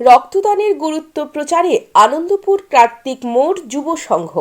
রক্তদানের গুরুত্ব প্রচারে আনন্দপুর কার্তিক মোড় যুব সংঘ।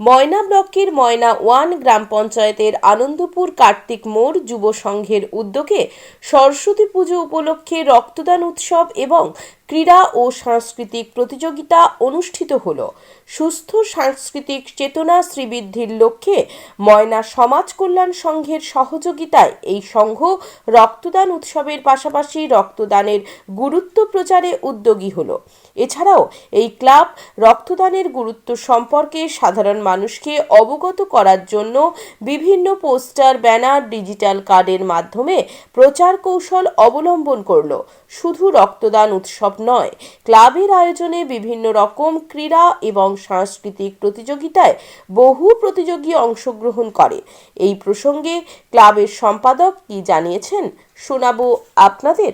ময়না ব্লকের ময়না ওয়ান গ্রাম পঞ্চায়েতের আনন্দপুর কার্তিক মোড় যুব সংঘের উদ্যোগে সরস্বতী পুজো উপলক্ষে রক্তদান উৎসব এবং ক্রীড়া ও সাংস্কৃতিক প্রতিযোগিতা অনুষ্ঠিত হল। সুস্থ সাংস্কৃতিক চেতনা শ্রীবৃদ্ধির লক্ষ্যে ময়না সমাজ কল্যাণ সংঘের সহযোগিতায় এই সংঘ রক্তদান উৎসবের পাশাপাশি রক্তদানের গুরুত্ব প্রচারে উদ্যোগী হল। এছাড়াও এই ক্লাব রক্তদানের গুরুত্ব সম্পর্কে সাধারণ মানুষকে অবগত করার জন্য বিভিন্ন পোস্টার, ব্যানার, ডিজিটাল কার্ডের মাধ্যমে প্রচার কৌশল অবলম্বন করল। শুধু রক্তদান উৎসব নয়। ক্লাবের আয়োজনে বিভিন্ন রকম ক্রীড়া এবং সাংস্কৃতিক প্রতিযোগিতায় বহু প্রতিযোগী অংশগ্রহণ করে। এই প্রসঙ্গে ক্লাবের সম্পাদক কি জানিয়েছেন শোনাবো আপনাদের।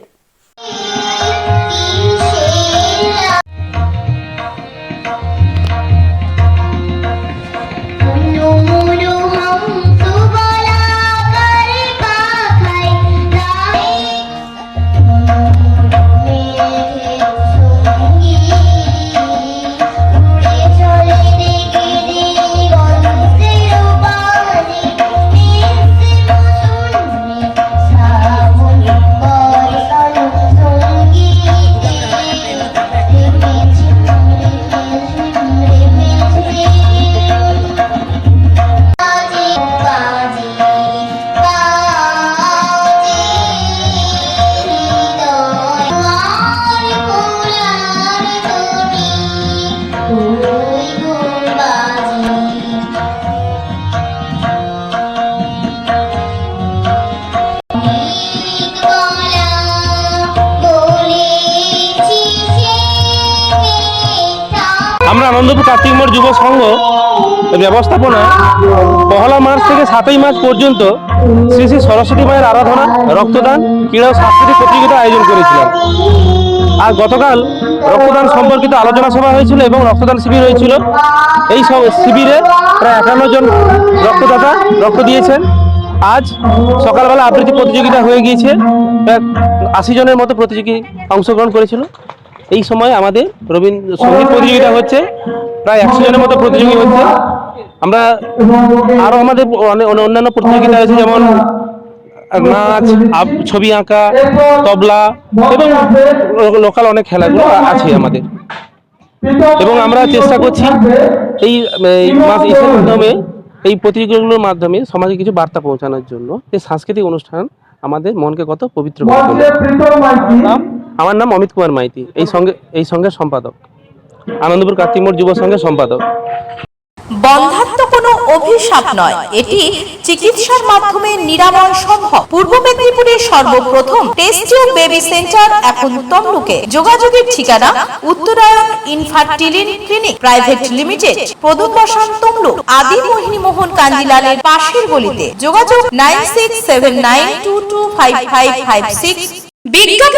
আমরা আনন্দপুর কার্তিক মোড় যুব সংঘ এর ব্যবস্থাপনায় পহলা মার্চ থেকে সাতই মার্চ পর্যন্ত শ্রী শ্রী সরস্বতী মায়ের আরাধনা, রক্তদান, ক্রীড়া ও সাংস্কৃতিক প্রতিযোগিতা আয়োজন করেছিলাম। আর গতকাল রক্তদান সম্পর্কিত আলোচনা সভা হয়েছিল এবং রক্তদান শিবির হয়েছিল। এই শিবিরে প্রায় একান্ন জন রক্তদাতা রক্ত দিয়েছেন। আজ সকালবেলা আবৃত্তি প্রতিযোগিতা হয়ে গিয়েছে। প্রায় আশি জনের মতো প্রতিযোগী অংশগ্রহণ করেছিল। এই সময় আমাদের রবীন্দ্র সংগীত প্রতিযোগিতা হচ্ছে, প্রায় একশো জনের মতো প্রতিযোগী হচ্ছে। আমরা আরও আমাদের অনে- অনে- অন্যান্য প্রতিযোগিতা হয়েছে যেমন নাচ ছবি আঁকা, তবলা এবং লোকাল অনেক খেলাগুলো আছে আমাদের। এবং আমরা চেষ্টা করছি এই মাধ্যমে, এই প্রতিযোগিতাগুলোর মাধ্যমে সমাজে কিছু বার্তা পৌঁছানোর জন্য এই সাংস্কৃতিক অনুষ্ঠান আমাদের মনকে কত পবিত্র করে আমার নাম অমিত কুমার মাইতি এই সঙ্গে এই সঙ্গে সম্পাদক। আনন্দপুর কার্তিক মোড় যুব সংঘের সম্পাদক। বন্ধাত্ম কোনো অভিশাপ নয় এটি চিকিৎসার মাধ্যমে নিরাময় সম্ভব। পূর্ব মেদিনীপুরের সর্বপ্রথম টেস্টিও বেবি সেন্টার এখন তমলুকে। যোগাযোগের ঠিকানা Uttarayan infertility clinic private limited Padumbasan Tamluk Adi Mohini Mohan কাঞ্জিলালের পাশের গলিতে। যোগাযোগ nine six seven nine two two five five five six. বিজ্ঞাপনের